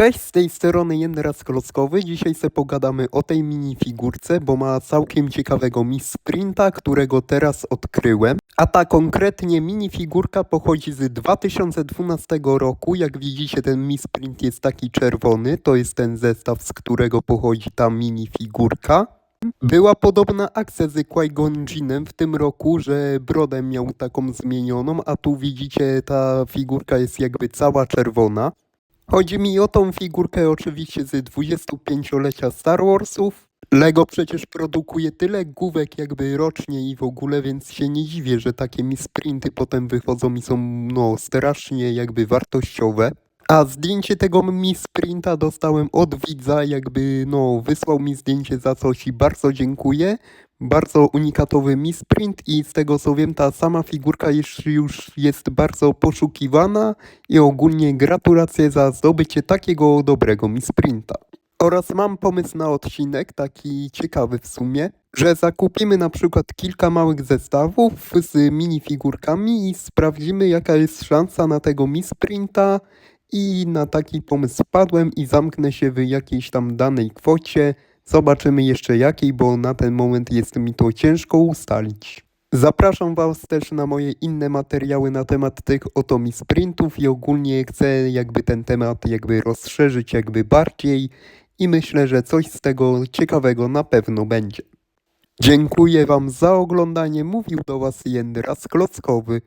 Cześć, z tej strony Jędras Klockowy. Dzisiaj sobie pogadamy o tej minifigurce, bo ma całkiem ciekawego Miss Sprinta, którego teraz odkryłem. A ta konkretnie minifigurka pochodzi z 2012 roku. Jak widzicie, ten Miss Sprint jest taki czerwony. To jest ten zestaw, z którego pochodzi ta minifigurka. Była podobna akcja z Qui-Gon w tym roku, że brodę miał taką zmienioną, a tu widzicie, ta figurka jest jakby cała czerwona. Chodzi mi o tą figurkę oczywiście z 25-lecia Star Warsów. Lego przecież produkuje tyle główek jakby rocznie i w ogóle, więc się nie dziwię, że takie mi sprinty potem wychodzą i są no strasznie jakby wartościowe. A zdjęcie tego mi sprinta dostałem od widza, jakby no wysłał mi zdjęcie za coś i bardzo dziękuję. Bardzo unikatowy mi sprint i z tego co wiem ta sama figurka już, już jest bardzo poszukiwana i ogólnie gratulacje za zdobycie takiego dobrego mi sprinta. Oraz mam pomysł na odcinek, taki ciekawy w sumie, że zakupimy na przykład kilka małych zestawów z minifigurkami i sprawdzimy jaka jest szansa na tego mi sprinta i na taki pomysł wpadłem i zamknę się w jakiejś tam danej kwocie. Zobaczymy jeszcze jakiej, bo na ten moment jest mi to ciężko ustalić. Zapraszam Was też na moje inne materiały na temat tych oto mi sprintów i ogólnie chcę jakby ten temat jakby rozszerzyć jakby bardziej i myślę, że coś z tego ciekawego na pewno będzie. Dziękuję Wam za oglądanie. Mówił do Was Jędras Klockowy.